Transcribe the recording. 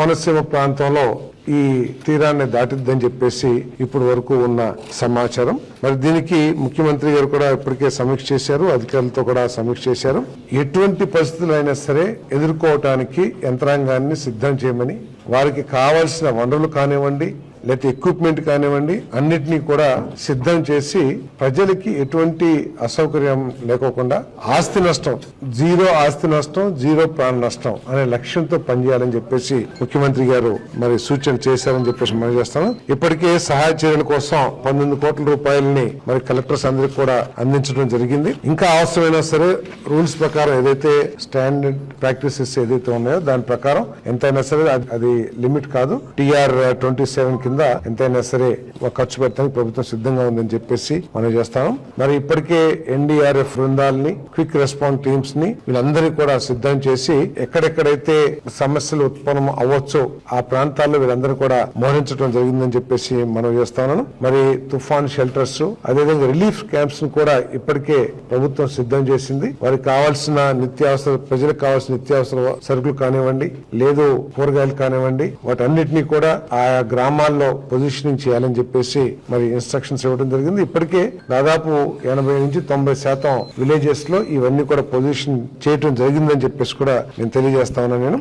కోనసీమ ప్రాంతంలో ఈ తీరాన్ని దాటిద్దని చెప్పేసి ఇప్పుడు వరకు ఉన్న సమాచారం. మరి దీనికి ముఖ్యమంత్రి గారు కూడా ఇప్పటికే సమీక్ష చేశారు అధికారులతో కూడా సమీక్ష చేశారు. ఎటువంటి పరిస్థితులు అయినా సరే ఎదుర్కోవటానికి యంత్రాంగాన్ని సిద్ధం చేయమని వారికి కావాల్సిన వనరులు కానివ్వండి లేకపోతే ఎక్విప్మెంట్ కానివ్వండి అన్నిటినీ కూడా సిద్ధం చేసి ప్రజలకి ఎటువంటి అసౌకర్యం లేకోకుండా ఆస్తి నష్టం జీరో ఆస్తి నష్టం జీరో ప్రాణ నష్టం అనే లక్ష్యంతో పనిచేయాలని చెప్పేసి ముఖ్యమంత్రి గారు మరి సూచన చేశారని చెప్పేసి మనం చేస్తాను ఇప్పటికే సహాయ చర్యల కోసం పంతొమ్మిది కోట్ల రూపాయలని మరి కలెక్టర్స్ అందరికి కూడా అందించడం జరిగింది. ఇంకా అవసరమైనా సరే రూల్స్ ప్రకారం ఏదైతే స్టాండర్డ్ ప్రాక్టీసెస్ ఏదైతే ఉన్నాయో దాని ప్రకారం ఎంతైనా సరే అది- అది లిమిట్ కాదు. టిఆర్ ట్వంటీ సెవెన్ కింద ఎంతైనా సరే ఒక ఖర్చు పెట్టడానికి ప్రభుత్వం సిద్ధంగా ఉందని చెప్పేసి మనం చేస్తాం. మరి ఇప్పటికే ఎన్డీఆర్ఎఫ్ బృందాలని క్విక్ రెస్పాన్స్ టీమ్స్ని వీళ్ళందరినీ కూడా సిద్ధం చేసి ఎక్కడెక్కడైతే సమస్యలు ఉత్పన్నం అవ్వచ్చో ఆ ప్రాంతాల్లో వీళ్ళందరూ కూడా మోహరించడం జరిగిందని చెప్పేసి మనం చేస్తాను మరి తుఫాన్ షెల్టర్స్ అదేవిధంగా రిలీఫ్ క్యాంప్స్ను కూడా ఇప్పటికే ప్రభుత్వం సిద్ధం చేసింది. వారికి కావాల్సిన నిత్యావసర ప్రజలకు కావాల్సిన నిత్యావసర సరుకులు కానివ్వండి లేదు కూరగాయలు కానివ్వండి వాటన్నిటినీ కూడా ఆయా గ్రామాల్లో పొజిషనింగ్ చేయాలని చెప్పేసి మరి ఇన్స్ట్రక్షన్స్ ఇవ్వడం జరిగింది. ఇప్పటికే దాదాపు ఎనభై నుంచి తొంభై శాతం విలేజెస్లో ఇవన్నీ కూడా పొజిషన్ చేయటం జరిగిందని చెప్పేసి కూడా నేను తెలియజేస్తా ఉన్నాను నేను.